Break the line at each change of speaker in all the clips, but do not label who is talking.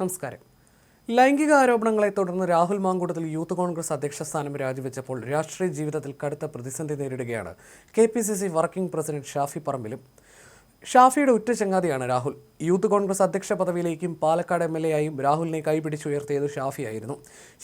നമസ്കാരം. ലൈംഗിക ആരോപണങ്ങളെ തുടർന്ന് രാഹുൽ മാങ്കൂട്ടത്തിൽ യൂത്ത് കോൺഗ്രസ് അധ്യക്ഷ സ്ഥാനം രാജിവെച്ചപ്പോൾ രാഷ്ട്രീയ ജീവിതത്തിൽ കടുത്ത പ്രതിസന്ധി നേരിടുകയാണ് K P C C working president Shafi പറമ്പിലും. ഷാഫിയുടെ ഉറ്റ ചങ്ങാതിയാണ് രാഹുൽ. യൂത്ത് കോൺഗ്രസ് അധ്യക്ഷ പദവിയിലേക്കും പാലക്കാട് എം എൽ എ ആയും രാഹുലിനെ കൈപിടിച്ചുയർത്തിയത് ഷാഫിയായിരുന്നു.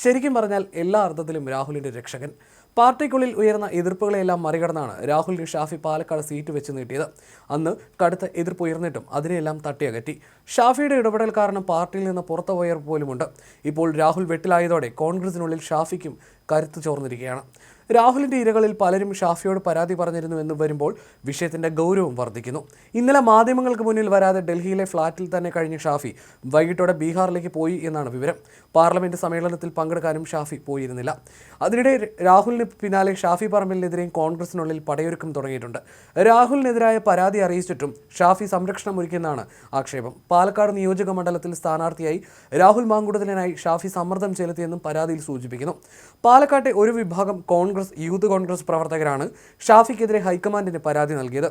ശരിക്കും പറഞ്ഞാൽ എല്ലാ അർത്ഥത്തിലും രാഹുലിന്റെ രക്ഷകൻ. പാർട്ടിക്കുള്ളിൽ ഉയർന്ന എതിർപ്പുകളെല്ലാം മറികടന്നാണ് രാഹുൽ ഷാഫി പാലക്കാട് സീറ്റ് വെച്ച് നീട്ടിയത്. അന്ന് കടുത്ത എതിർപ്പ് ഉയർന്നിട്ടും അതിനെയെല്ലാം തട്ടിയകറ്റി. ഷാഫിയുടെ ഇടപെടൽ കാരണം പാർട്ടിയിൽ നിന്ന് പുറത്തുപോയർ പോലുമുണ്ട്. ഇപ്പോൾ രാഹുൽ വെട്ടിലായതോടെ കോൺഗ്രസിനുള്ളിൽ ഷാഫിക്കും കരുത്ത് ചോർന്നിരിക്കുകയാണ്. രാഹുലിന്റെ ഇരകളിൽ പലരും ഷാഫിയോട് പരാതി പറഞ്ഞിരുന്നു എന്ന് വരുമ്പോൾ വിഷയത്തിന്റെ ഗൗരവം വർദ്ധിക്കുന്നു. ഇന്നലെ മാധ്യമങ്ങൾക്ക് മുന്നിൽ വരാതെ ഡൽഹിയിലെ ഫ്ളാറ്റിൽ തന്നെ കഴിഞ്ഞ ഷാഫി വൈകിട്ടോടെ ബീഹാറിലേക്ക് പോയി എന്നാണ് വിവരം. പാർലമെന്റ് സമ്മേളനത്തിൽ പങ്കെടുക്കാനും ഷാഫി പോയിരുന്നില്ല. അതിനിടെ രാഹുലിന് പിന്നാലെ ഷാഫി പറമ്പിലിനെതിരെയും കോൺഗ്രസിനുള്ളിൽ പടയൊരുക്കം തുടങ്ങിയിട്ടുണ്ട്. രാഹുലിനെതിരായ പരാതി അറിയിച്ചിട്ടും ഷാഫി സംരക്ഷണം ഒരുക്കിയെന്നാണ് ആക്ഷേപം. പാലക്കാട് നിയോജക മണ്ഡലത്തിൽ സ്ഥാനാർത്ഥിയായി രാഹുൽ മാങ്കുടത്തിനായി ഷാഫി സമ്മർദ്ദം ചെലുത്തിയെന്നും പരാതിയിൽ സൂചിപ്പിക്കുന്നു. പാലക്കാട്ടെ ഒരു വിഭാഗം കോൺഗ്രസ് യൂത്ത് കോൺഗ്രസ് പ്രവർത്തകരാണ് ഷാഫിക്കെതിരെ ഹൈക്കമാൻഡിന് പരാതി നൽകിയത്.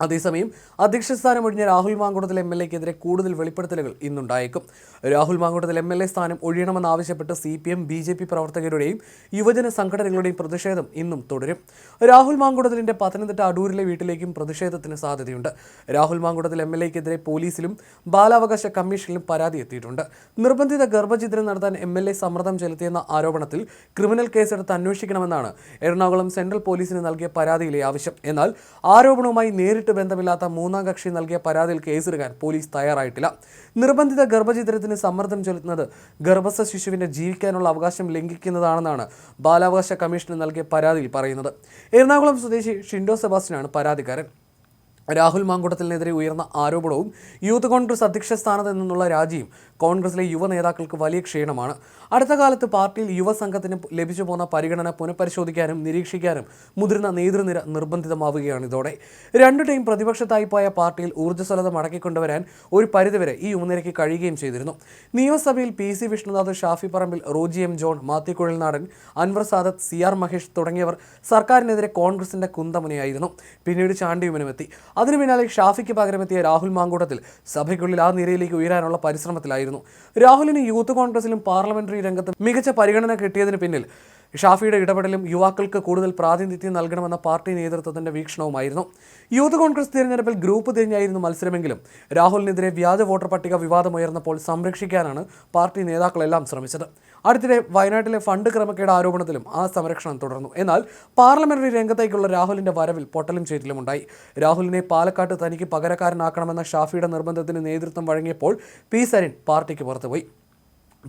അതേസമയം അധ്യക്ഷ സ്ഥാനം ഒഴിഞ്ഞ രാഹുൽ മാങ്കുടത്തിൽ എം എൽ എക്കെതിരെ കൂടുതൽ വെളിപ്പെടുത്തലുകൾ ഇന്നുണ്ടായേക്കും. Rahul Mamkootathil M L A സ്ഥാനം ഒഴിയണമെന്നാവശ്യപ്പെട്ട് C P M B J P പ്രവർത്തകരുടെയും യുവജന സംഘടനകളുടെയും പ്രതിഷേധം ഇന്നും തുടരും. രാഹുൽ മാങ്കുടത്തിലിന്റെ പത്തനംതിട്ട അടൂരിലെ വീട്ടിലേക്കും പ്രതിഷേധത്തിന് സാധ്യതയുണ്ട്. രാഹുൽ മാങ്കുടത്തിൽ എം എൽ എക്കെതിരെ പോലീസിലും ബാലാവകാശ കമ്മീഷനിലും പരാതി എത്തിയിട്ടുണ്ട്. നിർബന്ധിത ഗർഭചിത്രം നടത്താൻ എം എൽ എ സമ്മർദ്ദം ചെലുത്തിയെന്ന ആരോപണത്തിൽ ക്രിമിനൽ കേസെടുത്ത് അന്വേഷിക്കണമെന്നാണ് എറണാകുളം സെൻട്രൽ പോലീസിന് നൽകിയ പരാതിയിലെ ആവശ്യം. എന്നാൽ ആരോപണവുമായി നേരിട്ട് ബന്ധമില്ലാത്ത മൂന്നാം കക്ഷി നൽകിയ പരാതിയിൽ കേസെടുക്കാൻ പോലീസ് തയ്യാറായിട്ടില്ല. നിർബന്ധിത ഗർഭചിത്രത്തിന് സമ്മർദ്ദം ചെലുത്തുന്നത് ഗർഭസ്ഥ ശിശുവിന്റെ ജീവിക്കാനുള്ള അവകാശം ലംഘിക്കുന്നതാണെന്നാണ് ബാലാവകാശ കമ്മീഷന് നൽകിയ പരാതിയിൽ പറയുന്നത്. എറണാകുളം സ്വദേശി ഷിൻഡോ സെബാസ്റ്റ്യനാണ് പരാതിക്കാരൻ. രാഹുൽ മാങ്കുടത്തിനെതിരെ ഉയർന്ന ആരോപണവും യൂത്ത് കോൺഗ്രസ് അധ്യക്ഷ സ്ഥാനത്ത് നിന്നുള്ള രാജിയും കോൺഗ്രസിലെ യുവ നേതാക്കൾക്ക് വലിയ ക്ഷീണമാണ്. അടുത്ത കാലത്ത് പാർട്ടിയിൽ യുവസംഘത്തിന് ലഭിച്ചു പോന്ന പരിഗണന പുനഃപരിശോധിക്കാനും നിരീക്ഷിക്കാനും മുതിർന്ന നേതൃനിര നിർബന്ധിതമാവുകയാണ് ഇതോടെ. രണ്ടു ടീം പ്രതിപക്ഷത്തായി പോയ പാർട്ടിയിൽ ഊർജസ്വലത മടക്കിക്കൊണ്ടുവരാൻ ഒരു പരിധിവരെ ഈ യുവനിരയ്ക്ക് കഴിയുകയും ചെയ്തിരുന്നു. നിയമസഭയിൽ P C Vishnunath Shafi Parambil Roji M John Mathew Kuzhalnadan Anwar Sadath C R Mahesh തുടങ്ങിയവർ സർക്കാരിനെതിരെ കോൺഗ്രസിന്റെ കുന്തമുനയായിരുന്നു. പിന്നീട് ചാണ്ടിയുമനുമെത്തി. അതിനു പിന്നാലെ ഷാഫിക്ക് പകരമെത്തിയ രാഹുൽ മാങ്കൂട്ടത്തിൽ സഭയ്ക്കുള്ളിൽ ആ നിരയിലേക്ക് ഉയരാനുള്ള പരിശ്രമത്തിലായിരുന്നു. രാഹുലിന് യൂത്ത് കോൺഗ്രസിലും പാർലമെന്ററി രംഗത്തും മികച്ച പരിഗണന കിട്ടിയതിന് പിന്നിൽ ഷാഫിയുടെ ഇടപെടലും യുവാക്കൾക്ക് കൂടുതൽ പ്രാതിനിധ്യം നൽകണമെന്ന പാർട്ടി നേതൃത്വത്തിന്റെ വീക്ഷണവുമായിരുന്നു. യൂത്ത് കോൺഗ്രസ് തിരഞ്ഞെടുപ്പിൽ ഗ്രൂപ്പ് തിരിഞ്ഞായിരുന്നു മത്സരമെങ്കിലും രാഹുലിനെതിരെ വ്യാജ വോട്ടർ പട്ടിക വിവാദമുയർന്നപ്പോൾ സംരക്ഷിക്കാനാണ് പാർട്ടി നേതാക്കളെല്ലാം ശ്രമിച്ചത്. അടുത്തിടെ വയനാട്ടിലെ ഫണ്ട് ക്രമക്കേട് ആരോപണത്തിലും ആ സംരക്ഷണം തുടർന്നു. എന്നാൽ പാർലമെന്ററി രംഗത്തേക്കുള്ള രാഹുലിന്റെ വരവിൽ പൊട്ടലും ചേറ്റിലുമുണ്ടായി രാഹുലിനെ പാലക്കാട്ട് തനിക്ക് പകരക്കാരനാക്കണമെന്ന ഷാഫിയുടെ നിർബന്ധത്തിന് നേതൃത്വം വഴങ്ങിയപ്പോൾ പി സരിൻ പാർട്ടിക്ക് പുറത്തുപോയി.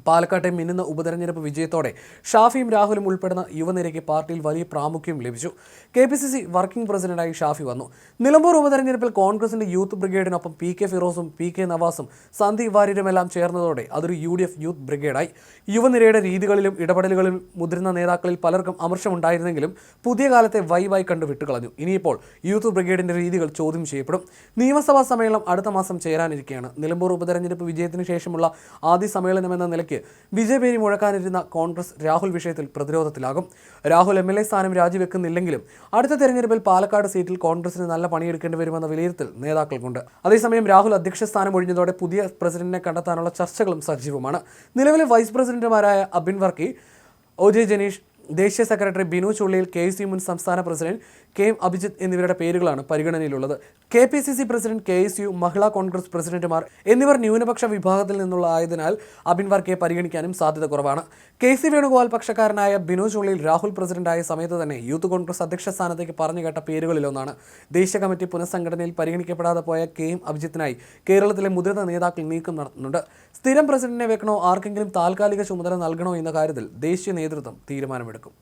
പാലക്കാട്ടെ മിന്നുന്ന ഉപതെരഞ്ഞെടുപ്പ് വിജയത്തോടെ ഷാഫിയും രാഹുലും ഉൾപ്പെടുന്ന യുവനിരയ്ക്ക് പാർട്ടിയിൽ വലിയ പ്രാമുഖ്യം ലഭിച്ചു. K P C C working പ്രസിഡന്റായി ഷാഫി വന്നു. നിലമ്പൂർ ഉപതെരഞ്ഞെടുപ്പിൽ കോൺഗ്രസിന്റെ യൂത്ത് ബ്രിഗേഡിനൊപ്പം പി കെ ഫിറോസും പി കെ നവാസും സന്ദീപ് വാര്യരുമെല്ലാം ചേർന്നതോടെ അതൊരു യു ഡി എഫ് യൂത്ത് ബ്രിഗേഡായി. യുവനിരയുടെ രീതികളിലും ഇടപെടലുകളിലും മുതിർന്ന നേതാക്കളിൽ പലർക്കും അമർഷമുണ്ടായിരുന്നെങ്കിലും പുതിയ കാലത്തെ വൈവായി കണ്ടു വിട്ടുകളഞ്ഞു. ഇനിയിപ്പോൾ യൂത്ത് ബ്രിഗേഡിന്റെ രീതികൾ ചോദ്യം ചെയ്യപ്പെടും. നിയമസഭാ സമ്മേളനം അടുത്ത മാസം ചേരാനിരിക്കുകയാണ് നിലമ്പൂർ ഉപതെരഞ്ഞെടുപ്പ് വിജയത്തിന് ശേഷമുള്ള ആദ്യ സമ്മേളനം എന്ന നിലയ്ക്ക് വിജയപേരി മുഴക്കാനിരുന്ന കോൺഗ്രസ് രാഹുൽ വിഷയത്തിൽ പ്രതിരോധത്തിലാകും. രാഹുൽ എം എൽ എ സ്ഥാനം രാജിവെക്കുന്നില്ലെങ്കിലും അടുത്ത തെരഞ്ഞെടുപ്പിൽ പാലക്കാട് സീറ്റിൽ കോൺഗ്രസിന് നല്ല പണിയെടുക്കേണ്ടി വരുമെന്ന വിലയിരുത്തൽ നേതാക്കൾക്കുണ്ട്. അതേസമയം രാഹുൽ അധ്യക്ഷ സ്ഥാനം ഒഴിഞ്ഞതോടെ പുതിയ പ്രസിഡന്റിനെ കണ്ടെത്താനുള്ള ചർച്ചകളും സജീവമാണ്. നിലവിലെ വൈസ് പ്രസിഡന്റുമാരായ അബിൻ വർക്കി ഒ ജെ ജനീഷ് ദേശീയ secretary Binu Chulliyil K C മുൻ സംസ്ഥാന പ്രസിഡന്റ് കെ എം അഭിജിത്ത് എന്നിവരുടെ പേരുകളാണ് പരിഗണനയിലുള്ളത്. K P C C president K S U Mahila Congress പ്രസിഡന്റുമാർ എന്നിവർ ന്യൂനപക്ഷ വിഭാഗത്തിൽ നിന്നുള്ള ആയതിനാൽ അബിൻ വർക്കയെ പരിഗണിക്കാനും സാധ്യത കുറവാണ്. കെ സി വേണുഗോപാൽ പക്ഷക്കാരനായ ബിനു ചുള്ളിയിൽ രാഹുൽ പ്രസിഡന്റായ സമയത്ത് തന്നെ യൂത്ത് കോൺഗ്രസ് അധ്യക്ഷ സ്ഥാനത്തേക്ക് പറഞ്ഞു കേട്ട പേരുകളിലൊന്നാണ്. ദേശീയ കമ്മിറ്റി പുനഃസംഘടനയിൽ പരിഗണിക്കപ്പെടാതെ പോയ കെ എം അഭിജിത്തിനായി കേരളത്തിലെ മുതിർന്ന നേതാക്കൾ നീക്കം നടത്തുന്നുണ്ട്. സ്ഥിരം പ്രസിഡന്റിനെ വെക്കണോ ആർക്കെങ്കിലും താൽക്കാലിക ചുമതല നൽകണോ എന്ന കാര്യത്തിൽ ദേശീയ നേതൃത്വം തീരുമാനമെടുക്കും. thank